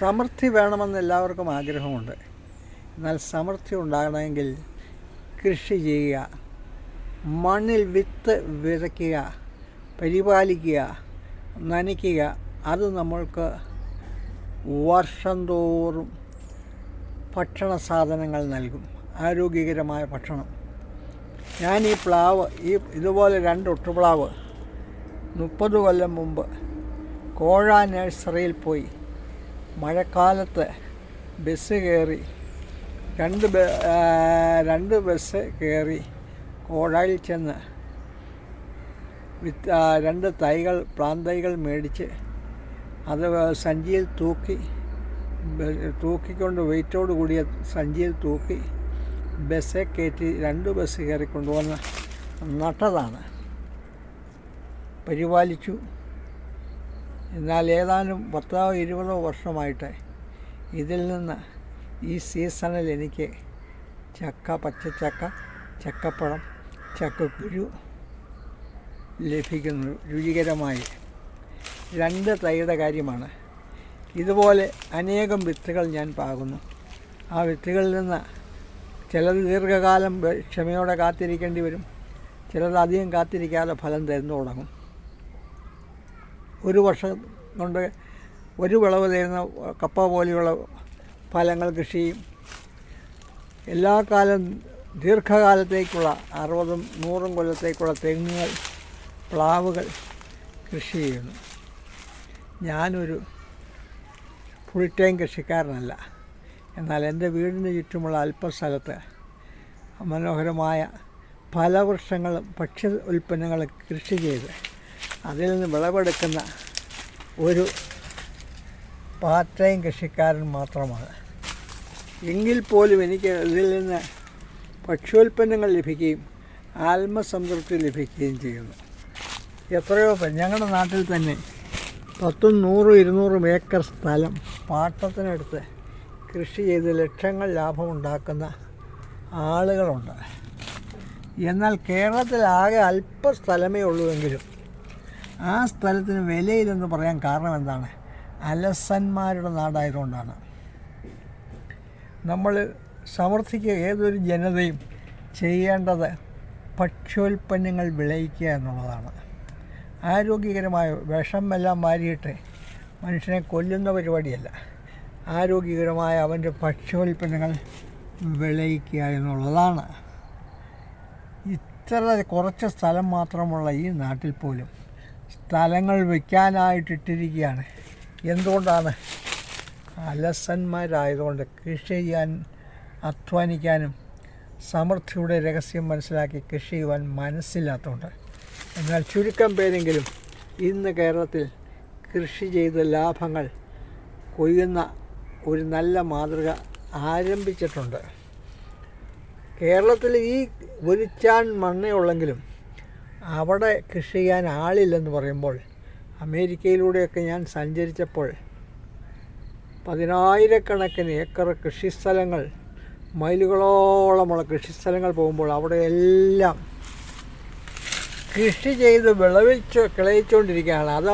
സമൃദ്ധി വേണമെന്ന് എല്ലാവർക്കും ആഗ്രഹമുണ്ട്. എന്നാൽ സമൃദ്ധി ഉണ്ടാകണമെങ്കിൽ കൃഷി ചെയ്യുക മണ്ണിൽ വിത്ത് വിതയ്ക്കുക പരിപാലിക്കുക നനയ്ക്കുക. അത് നമ്മൾക്ക് വർഷം തോറും ഭക്ഷണ സാധനങ്ങൾ നൽകും. ആരോഗ്യകരമായ ഭക്ഷണം. ഞാൻ ഈ പ്ലാവ് ഈ ഇതുപോലെ രണ്ട് ഒട്ടുപ്ലാവ് മുപ്പത് കൊല്ലം മുമ്പ് കോഴ നഴ്സറിയിൽ പോയി. മഴക്കാലത്ത് ബസ് കയറി രണ്ട് രണ്ട് ബസ് കയറി കോഴായിൽ ചെന്ന് വിത്ത് രണ്ട് തൈകൾ പ്ലാന്തൈകൾ മേടിച്ച് അത് സഞ്ചിയിൽ തൂക്കി തൂക്കിക്കൊണ്ട് വെയിറ്റോട് കൂടിയ സഞ്ചിയിൽ തൂക്കി ബസ്സെ കയറ്റി രണ്ട് ബസ് കയറി കൊണ്ടുവന്ന് നട്ടതാണ്. പരിപാലിച്ചു. എന്നാൽ ഏതാനും പത്തോ ഇരുപതോ വർഷമായിട്ട് ഇതിൽ നിന്ന് ഈ സീസണിൽ എനിക്ക് ചക്ക പച്ചച്ചക്ക ചക്കപ്പഴം ചക്കക്കുരു ലഭിക്കുന്നു. രുചികരമായി. രണ്ട് തൈയുടെ കാര്യമാണ്. ഇതുപോലെ അനേകം വിത്തുകൾ ഞാൻ പാകുന്നു. ആ വിത്തുകളിൽ നിന്ന് ചിലത് ദീർഘകാലം ക്ഷമയോടെ കാത്തിരിക്കേണ്ടി വരും. ചിലത് അധികം കാത്തിരിക്കാതെ ഫലം തരുന്നു തുടങ്ങും ഒരു വർഷം കൊണ്ട് ഒരു വിളവ് തരുന്ന കപ്പ പോലെയുള്ള ഫലങ്ങൾ കൃഷി എല്ലാ കാലം ദീർഘകാലത്തേക്കുള്ള അറുപതും നൂറും കൊല്ലത്തേക്കുള്ള തെങ്ങുകൾ പ്ലാവുകൾ കൃഷി ചെയ്യുന്നു. ഞാനൊരു ഫുൾ ടൈം കൃഷിക്കാരനല്ല. എന്നാൽ എന്റെ വീടിന് ചുറ്റുമുള്ള അല്പസ്ഥലത്ത് മനോഹരമായ ഫലവൃക്ഷങ്ങളും ഭക്ഷ്യ ഉൽപ്പന്നങ്ങളും കൃഷി ചെയ്ത് അതിൽ നിന്ന് വിളവെടുക്കുന്ന ഒരു പാർട്ട് ടൈം കൃഷിക്കാരൻ മാത്രമാണ്. എങ്കിൽ പോലും എനിക്ക് ഇതിൽ നിന്ന് ഭക്ഷ്യോൽപ്പന്നങ്ങൾ ലഭിക്കുകയും ആത്മസംതൃപ്തി ലഭിക്കുകയും ചെയ്യുന്നു. എത്രയോ ഞങ്ങളുടെ നാട്ടിൽ തന്നെ പത്തും നൂറും ഇരുന്നൂറും ഏക്കർ സ്ഥലം പാട്ടത്തിനെടുത്ത് കൃഷി ചെയ്ത് ലക്ഷങ്ങൾ ലാഭമുണ്ടാക്കുന്ന ആളുകളുണ്ട്. എന്നാൽ കേരളത്തിലാകെ അല്പ സ്ഥലമേ ഉള്ളൂവെങ്കിലും ആ സ്ഥലത്തിന് വിലയില്ലെന്ന് പറയാൻ കാരണം എന്താണ്? അലസന്മാരുടെ നാടായതുകൊണ്ടാണ്. നമ്മൾ സമർത്ഥിക്കുക ഏതൊരു ജനതയും ചെയ്യേണ്ടത് ഭക്ഷ്യോൽപ്പന്നങ്ങൾ വിളയിക്കുക എന്നുള്ളതാണ്. ആരോഗ്യകരമായ വിഷമെല്ലാം മാരിയിട്ട് മനുഷ്യനെ കൊല്ലുന്ന പരിപാടിയല്ല. ആരോഗ്യകരമായ അവന്റെ ഭക്ഷ്യോൽപ്പന്നങ്ങൾ വിളയിക്കുക എന്നുള്ളതാണ്. ഇത്ര കുറച്ച് സ്ഥലം മാത്രമുള്ള ഈ നാട്ടിൽ പോലും സ്ഥലങ്ങൾ വയ്ക്കാനായിട്ടിട്ടിരിക്കുകയാണ്. എന്തുകൊണ്ടാണ്? അലസന്മാരായതുകൊണ്ട് കൃഷി ചെയ്യാൻ അധ്വാനിക്കാനും സമൃദ്ധിയുടെ രഹസ്യം മനസ്സിലാക്കി കൃഷി ചെയ്യുവാൻ മനസ്സില്ലാത്തതുകൊണ്ട്. എന്നാൽ ചുരുക്കം പേരെങ്കിലും ഇന്ന് കേരളത്തിൽ കൃഷി ചെയ്ത ലാഭങ്ങൾ കൊയ്യുന്ന ഒരു നല്ല മാതൃക ആരംഭിച്ചിട്ടുണ്ട്. കേരളത്തിൽ ഈ ഒരു ചാൺ മണ്ണേ ഉള്ളെങ്കിലും അവിടെ കൃഷി ചെയ്യാൻ ആളില്ലെന്ന് പറയുമ്പോൾ അമേരിക്കയിലൂടെയൊക്കെ ഞാൻ സഞ്ചരിച്ചപ്പോൾ പതിനായിരക്കണക്കിന് ഏക്കർ കൃഷിസ്ഥലങ്ങൾ മൈലുകളോളമുള്ള കൃഷിസ്ഥലങ്ങൾ പോകുമ്പോൾ അവിടെ എല്ലാം കൃഷി ചെയ്ത് വിളവിച്ച് കിളയിച്ചുകൊണ്ടിരിക്കുകയാണ് അത്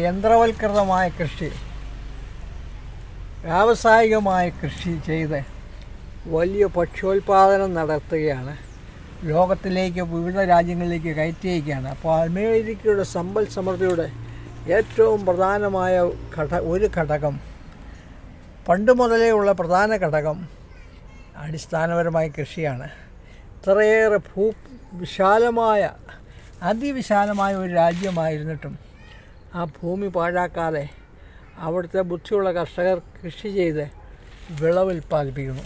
യന്ത്രവൽകൃതമായ കൃഷി വ്യാവസായികമായ കൃഷി ചെയ്ത് വലിയ ഭക്ഷ്യോൽപാദനം നടത്തുകയാണ്. ലോകത്തിലേക്ക് വിവിധ രാജ്യങ്ങളിലേക്ക് കയറ്റി അയക്കുകയാണ് അപ്പോൾ അമേരിക്കയുടെ സമ്പൽ സമൃദ്ധിയുടെ ഏറ്റവും പ്രധാനമായ ഘട ഒരു ഘടകം പണ്ട് മുതലേ ഉള്ള പ്രധാന ഘടകം അടിസ്ഥാനപരമായ കൃഷിയാണ്. ഇത്രയേറെ ഭൂ വിശാലമായ അതിവിശാലമായ ഒരു രാജ്യമായിരുന്നിട്ടും ആ ഭൂമി പാഴാക്കാതെ അവിടുത്തെ ബുദ്ധിയുള്ള കർഷകർ കൃഷി ചെയ്ത് വിളവ് ഉൽപ്പാദിപ്പിക്കുന്നു.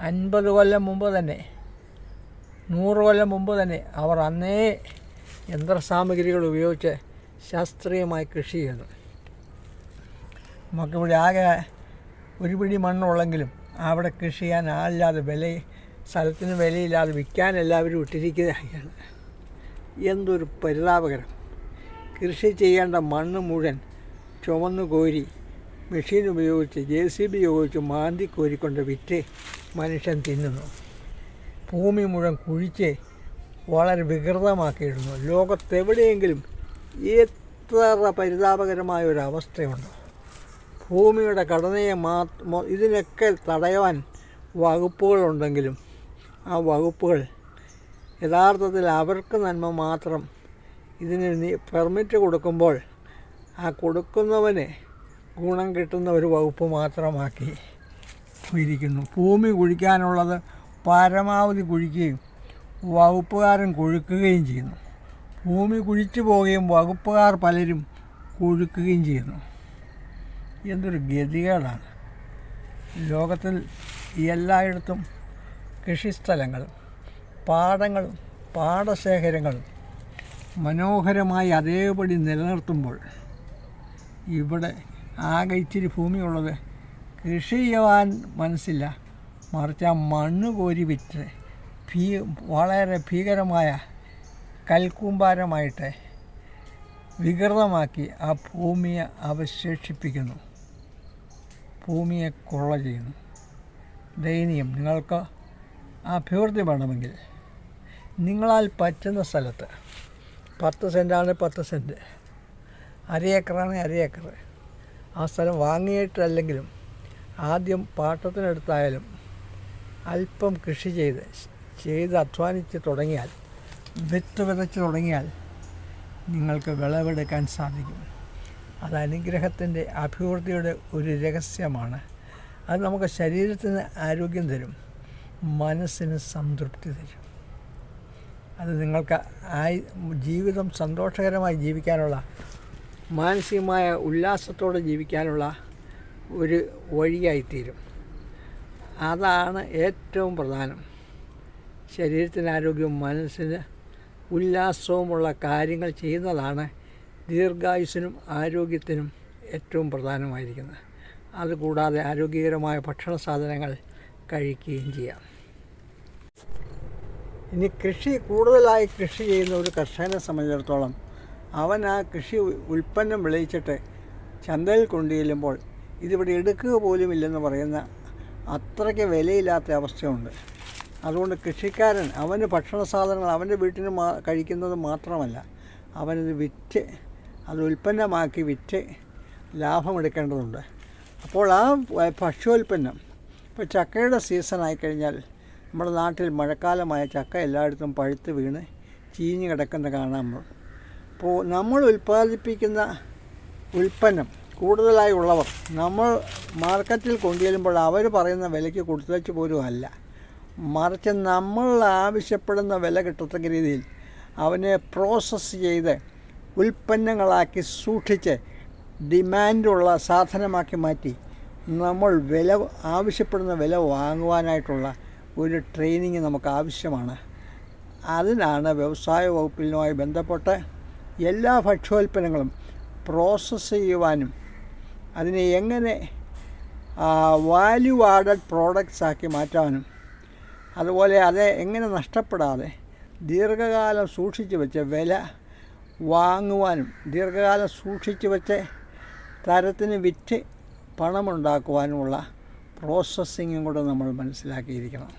അൻപത് കൊല്ലം മുമ്പ് തന്നെ നൂറ് കൊല്ലം മുമ്പ് തന്നെ അവർ അന്നേ യന്ത്രസാമഗ്രികൾ ഉപയോഗിച്ച് ശാസ്ത്രീയമായി കൃഷി ചെയ്തു. നമുക്കിവിടെ ആകെ ഒരു പിടി മണ്ണുള്ളെങ്കിലും അവിടെ കൃഷി ചെയ്യാൻ ആളില്ലാതെ വില സ്ഥലത്തിന് വിലയില്ലാതെ വിൽക്കാൻ എല്ലാവരും ഇട്ടിരിക്കുകയാണ്. എന്തൊരു പരിതാപകരം. കൃഷി ചെയ്യേണ്ട മണ്ണ് മുഴുവൻ ചുമന്ന് കോരി മെഷീൻ ഉപയോഗിച്ച് ജെ സി ബി ഉപയോഗിച്ച് മാന്തി കോരിക്കൊണ്ട് വിറ്റ് മനുഷ്യൻ തിന്നുന്നു. ഭൂമി മുഴുവൻ കുഴിച്ച് വളരെ വികൃതമാക്കിയിരുന്നു. ലോകത്തെവിടെയെങ്കിലും എത്ര പരിതാപകരമായ ഒരു അവസ്ഥയുണ്ടോ. ഭൂമിയുടെ ഘടനയെ മാ ഇതിനൊക്കെ തടയുവാൻ വകുപ്പുകളുണ്ടെങ്കിലും ആ വകുപ്പുകൾ യഥാർത്ഥത്തിൽ അവർക്ക് നന്മ മാത്രം ഇതിന് പെർമിറ്റ് കൊടുക്കുമ്പോൾ ആ കൊടുക്കുന്നവന് ഗുണം കിട്ടുന്ന ഒരു വകുപ്പ് മാത്രമാക്കി ഇരിക്കുന്നു. ഭൂമി കുഴിക്കാനുള്ളത് പരമാവധി കുഴിക്കുകയും വകുപ്പുകാരൻ കുഴുക്കുകയും ചെയ്യുന്നു. ഭൂമി കുഴിച്ചു പോവുകയും വകുപ്പുകാർ പലരും കുഴുക്കുകയും ചെയ്യുന്നു. എന്തൊരു ഗതികേടാണ്. ലോകത്തിൽ എല്ലായിടത്തും കൃഷിസ്ഥലങ്ങൾ പാടങ്ങളും പാടശേഖരങ്ങളും മനോഹരമായി അതേപടി നിലനിർത്തുമ്പോൾ ഇവിടെ ആകെ ഇച്ചിരി ഭൂമിയുള്ളത് കൃഷി ചെയ്യുവാൻ മനസ്സില്ല. മറിച്ച് ആ മണ്ണ് കോരി വിറ്റ് ഭീ വളരെ ഭീകരമായ കൽക്കൂമ്പാരമായിട്ട് വികൃതമാക്കി ആ ഭൂമിയെ അവശേഷിപ്പിക്കുന്നു. ഭൂമിയെ കൊള്ള ചെയ്യുന്നു. ദയനീയം നിങ്ങൾക്ക് അഭിവൃദ്ധി വേണമെങ്കിൽ നിങ്ങളാൽ പറ്റുന്ന സ്ഥലത്ത് പത്ത് സെന്റാണ് പത്ത് സെന്റ്. അര ഏക്കറാണ് ഏക്കർ ആ സ്ഥലം വാങ്ങിയിട്ടല്ലെങ്കിലും ആദ്യം പാട്ടത്തിനെടുത്തായാലും അല്പം കൃഷി ചെയ്ത് ചെയ്ത് അധ്വാനിച്ച് തുടങ്ങിയാൽ വിത്ത് വിതച്ച് തുടങ്ങിയാൽ നിങ്ങൾക്ക് വിളവെടുക്കാൻ സാധിക്കും. അത് അനുഗ്രഹത്തിന്റെ അഭിവൃദ്ധിയുടെ ഒരു രഹസ്യമാണ്. അത് നമുക്ക് ശരീരത്തിന് ആരോഗ്യം തരും മനസ്സിന് സംതൃപ്തി തരും. അത് നിങ്ങൾക്ക് ആയി ജീവിതം സന്തോഷകരമായി ജീവിക്കാനുള്ള മാനസികമായ ഉല്ലാസത്തോടെ ജീവിക്കാനുള്ള ഒരു വഴിയായിത്തീരും. അതാണ് ഏറ്റവും പ്രധാനം. ശരീരത്തിന് ആരോഗ്യവും മനസ്സിന് ഉല്ലാസവുമുള്ള കാര്യങ്ങൾ ചെയ്യുന്നതാണ് ദീർഘായുസിനും ആരോഗ്യത്തിനും ഏറ്റവും പ്രധാനമായിരിക്കുന്നത്. അതുകൂടാതെ ആരോഗ്യകരമായ ഭക്ഷണ സാധനങ്ങൾ കഴിക്കുകയും ചെയ്യാം. ഇനി കൃഷി കൂടുതലായി കൃഷി ചെയ്യുന്ന ഒരു കർഷകനെ സംബന്ധിച്ചിടത്തോളം അവൻ ആ കൃഷി ഉൽപ്പന്നം വിളയിച്ചിട്ട് ചന്തയിൽ കൊണ്ടുചെല്ലുമ്പോൾ ഇതിവിടെ എടുക്കുക പോലുമില്ലെന്ന് പറയുന്ന അത്രയ്ക്ക് വിലയില്ലാത്ത അവസ്ഥയുണ്ട്. അതുകൊണ്ട് കൃഷിക്കാരൻ അവന് ഭക്ഷണ സാധനങ്ങൾ അവന്റെ വീട്ടിന് മാ കഴിക്കുന്നത് മാത്രമല്ല അവനത് വിറ്റ് അത് ഉൽപ്പന്നമാക്കി വിറ്റ് ലാഭമെടുക്കേണ്ടതുണ്ട്. അപ്പോൾ ആ ഭക്ഷ്യോൽപ്പന്നം ഇപ്പോൾ ചക്കയുടെ സീസണായി കഴിഞ്ഞാൽ നമ്മുടെ നാട്ടിൽ മഴക്കാലമായ ചക്ക എല്ലായിടത്തും പഴുത്ത് വീണ് ചീഞ്ഞ് കിടക്കുന്നത് കാണാൻ അപ്പോൾ നമ്മൾ ഉൽപ്പാദിപ്പിക്കുന്ന ഉൽപ്പന്നം കൂടുതലായി ഉള്ളവർ നമ്മൾ മാർക്കറ്റിൽ കൊണ്ടുചെല്ലുമ്പോൾ അവർ പറയുന്ന വിലയ്ക്ക് കൊടുത്തേച്ച് പോലും അല്ല. മറിച്ച് നമ്മൾ ആവശ്യപ്പെടുന്ന വില കിട്ടത്തക്ക രീതിയിൽ അവനെ പ്രോസസ്സ് ചെയ്ത് ഉൽപ്പന്നങ്ങളാക്കി സൂക്ഷിച്ച് ഡിമാൻഡുള്ള സാധനമാക്കി മാറ്റി നമ്മൾ വില ആവശ്യപ്പെടുന്ന വില വാങ്ങുവാനായിട്ടുള്ള ഒരു ട്രെയിനിങ് നമുക്ക് ആവശ്യമാണ്. അതിനാണ് വ്യവസായ വകുപ്പിനുമായി ബന്ധപ്പെട്ട് എല്ലാ ഭക്ഷ്യോൽപ്പന്നങ്ങളും പ്രോസസ്സ് ചെയ്യുവാനും അതിനെ എങ്ങനെ വാല്യൂ ആഡഡ് പ്രോഡക്റ്റ്സ് ആക്കി മാറ്റാനും അതുപോലെ അത് എങ്ങനെ നഷ്ടപ്പെടാതെ ദീർഘകാലം സൂക്ഷിച്ചു വെച്ച വില വാങ്ങുവാനും ദീർഘകാലം സൂക്ഷിച്ചു വെച്ച് തരത്തിന് വിറ്റ് പണമുണ്ടാക്കുവാനുമുള്ള പ്രോസസ്സിങ്ങും കൂടെ നമ്മൾ മനസ്സിലാക്കിയിരിക്കണം.